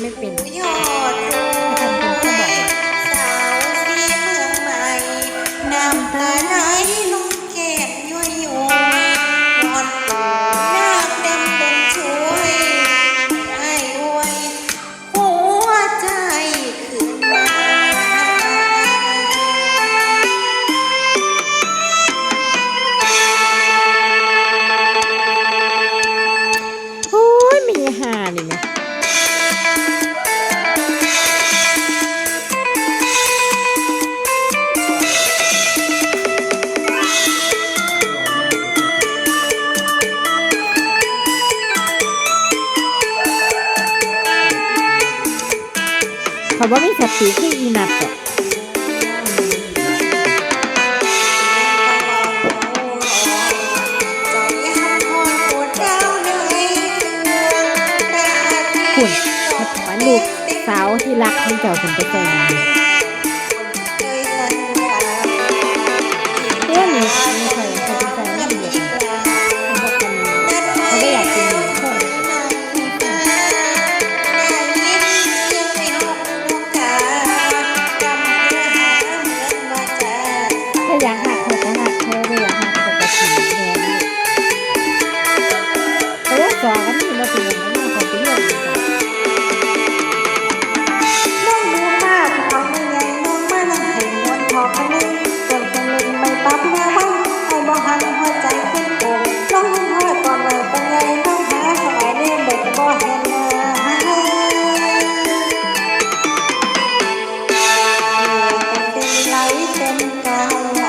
ไม่เป็ย้ยอด เขาว่ามีสติคืออีนัดอะคุณมาลูกสาวที่รักที่เจ้าคุณก็แต่งเต้น Bye.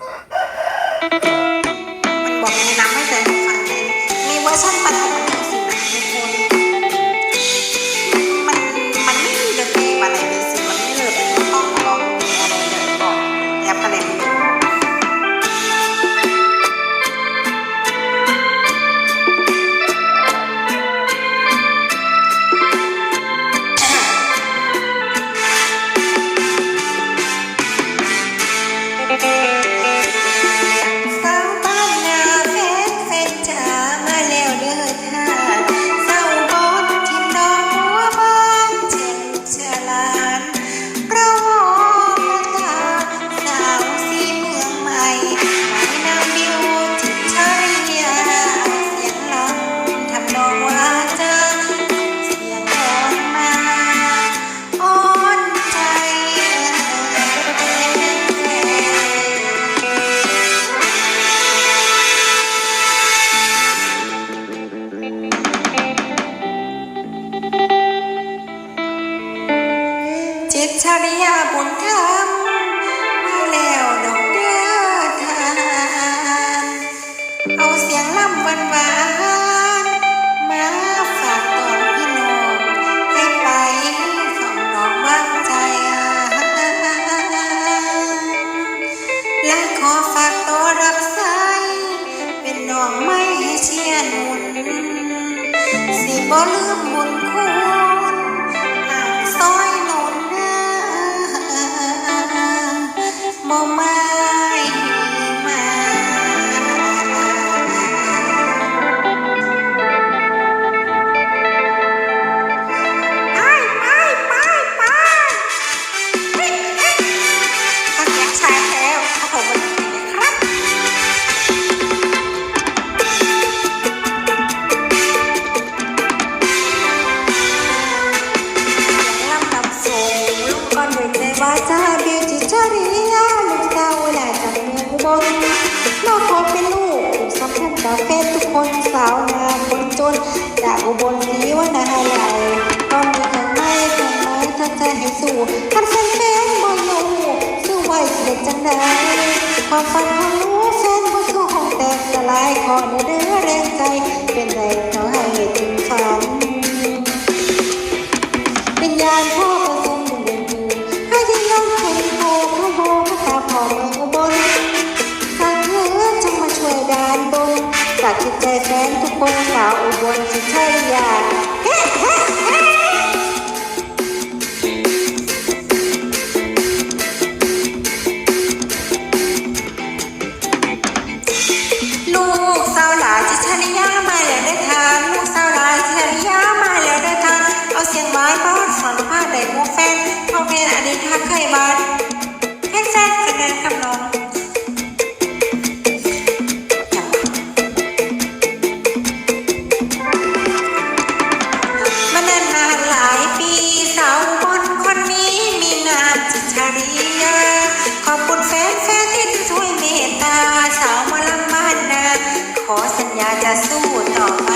Ah! อุบลศรีวนาไหลก็มีทางไม่ทางไม้ถ้าใจให้สู้ท่านแฟนแฟนบอยู่สู้ไว้เสียจังใดความฝันของหนูแฟนบ่สู้ห้องแตกสลายขอเนื้อเด้อแรงใจ เป็นไรงเขาให้ถึงฝันวิญญาณพ่อประสมเด่นอยู่ให้ที่น้องเห็นโพพระโบพระตาพ่อเมืองอุบลหากเธอจงมาช่วยดานบนจากจิตใจแฟน ควอุบลสิใช่ยาเฮ้เฮ้เฮ้ลูกสาวหลานจิชนิยามาแล้วได้ทานลูกสาวหลานจิชนิยามาแล้วได้ทานเอาเสียงไม้บ้านสอนผ้าได้หมูแฟนพ่อแม่อดีตทักไข่บ้าน สู้